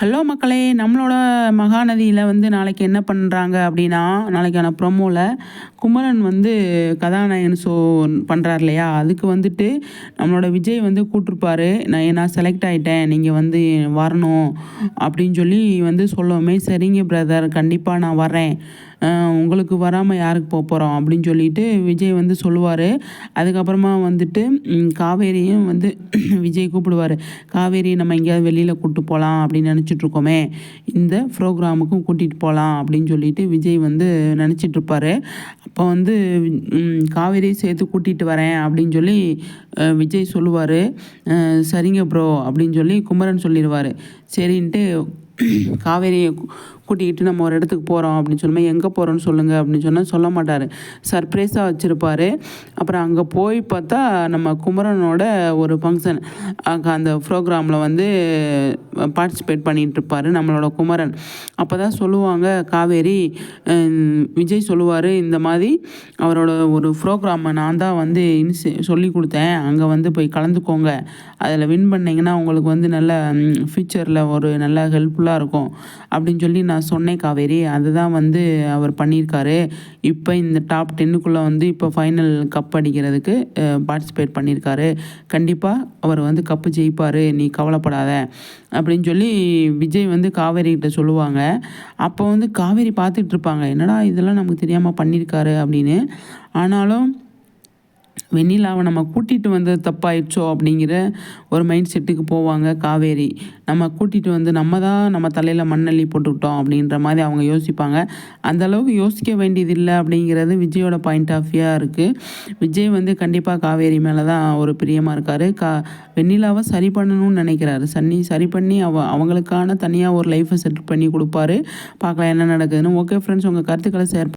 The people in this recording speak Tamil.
ஹலோ மக்களே நம்மளோட மகாநதியில் வந்து நாளைக்கு என்ன பண்ணுறாங்க அப்படின்னா நாளைக்கான ப்ரொமோவில் குமரன் வந்து கதாநாயகன் ஷோ பண்ணுறாரு இல்லையா? அதுக்கு வந்துட்டு நம்மளோட விஜய் வந்து கூட்டிருப்பாரு. நான் நான் செலக்ட் ஆகிட்டேன் நீங்கள் வந்து வரணும். அப்படின்னு சொல்லி வந்து சொல்லவுமே. சரிங்க பிரதர் கண்டிப்பாக நான் வரேன் உங்களுக்கு வராமல் யாருக்கு போக போகிறோம் அப்படின்னு சொல்லிட்டு விஜய் வந்து சொல்லுவார். அதுக்கப்புறமா வந்துட்டு காவேரியும் வந்து விஜய் கூப்பிடுவார். காவேரி நம்ம எங்கேயாவது வெளியில் கூப்பிட்டு போகலாம் அப்படின்னு நினச்சிட்ருக்கோமே இந்த ப்ரோக்ராமுக்கும் கூட்டிகிட்டு போகலாம் அப்படின்னு சொல்லிட்டு விஜய் வந்து நினச்சிட்ருப்பார் அப்போ வந்து காவேரியும் சேர்த்து கூட்டிகிட்டு வரேன் அப்படின்னு சொல்லி விஜய் சொல்லுவார். சரிங்க ப்ரோ அப்படின்னு சொல்லி குமரன் சொல்லிடுவார். சரின்ட்டு காவேரியை கூட்டிக்கிட்டு நம்ம ஒரு இடத்துக்கு போகிறோம் அப்படின்னு சொல்லும்போது எங்கே போகிறோன்னு சொல்லுங்கள் அப்படின்னு சொன்னால் சொல்ல மாட்டார். சர்ப்ரைஸாக வச்சுருப்பார். அப்புறம் அங்கே போய் பார்த்தா நம்ம குமரனோட ஒரு ஃபங்க்ஷன் அங்கே அந்த ப்ரோக்ராமில் வந்து பார்ட்டிசிபேட் பண்ணிகிட்டு இருப்பார் நம்மளோட குமரன். அப்போ தான் சொல்லுவாங்க காவேரி விஜய் சொல்லுவார் இந்த மாதிரி அவரோட ஒரு ப்ரோக்ராமை நான் தான் வந்து இன்சி சொல்லி கொடுத்தேன். அங்கே வந்து போய் கலந்துக்கோங்க. அதில் வின் பண்ணிங்கன்னா உங்களுக்கு வந்து நல்ல ஃப்யூச்சரில் ஒரு நல்ல ஹெல்ப்ஃபுல்லாக இருக்கும் அப்படின்னு சொல்லி நான் நான் சொன்னேன் காவேரி. அதுதான் வந்து அவர் பண்ணியிருக்காரு. இப்போ இந்த டாப் டென்னுக்குள்ளே வந்து இப்போ ஃபைனல் கப் அடிக்கிறதுக்கு பார்ட்டிசிபேட் பண்ணியிருக்காரு. கண்டிப்பாக அவர் வந்து கப்பு ஜெயிப்பார். நீ கவலைப்படாத அப்படின்னு சொல்லி விஜய் வந்து காவேரிகிட்ட சொல்லுவாங்க. அப்போ வந்து காவேரி பார்த்துட்ருப்பாங்க என்னடா இதெல்லாம் நமக்கு தெரியாமல் பண்ணியிருக்காரு அப்படின்னு. ஆனாலும் வெண்ணிலாவை நம்ம கூட்டிகிட்டு வந்தது தப்பாயிடுச்சோ அப்படிங்கிற ஒரு மைண்ட் செட்டுக்கு போவாங்க காவேரி. நம்ம கூட்டிகிட்டு வந்து நம்ம தான் நம்ம தலையில் மண்ணள்ளி போட்டுக்கிட்டோம் அப்படின்ற மாதிரி அவங்க யோசிப்பாங்க. அந்த அளவுக்கு யோசிக்க வேண்டியதில்லை அப்படிங்கிறது விஜயோட பாயிண்ட் ஆஃப் வியூவாக இருக்குது விஜய் வந்து கண்டிப்பாக காவேரி மேலே தான் ஒரு பிரியமாக இருக்கார். கா வெண்ணிலாவை சரி பண்ணணும்னு நினைக்கிறாரு. சன்னி சரி பண்ணி அவ அவங்களுக்கான தனியாக ஒரு லைஃப்பை செட்டில் பண்ணி கொடுப்பாரு. பார்க்கலாம் என்ன நடக்குதுன்னு. ஓகே ஃப்ரெண்ட்ஸ் உங்கள் கருத்துக்களை ஷேர்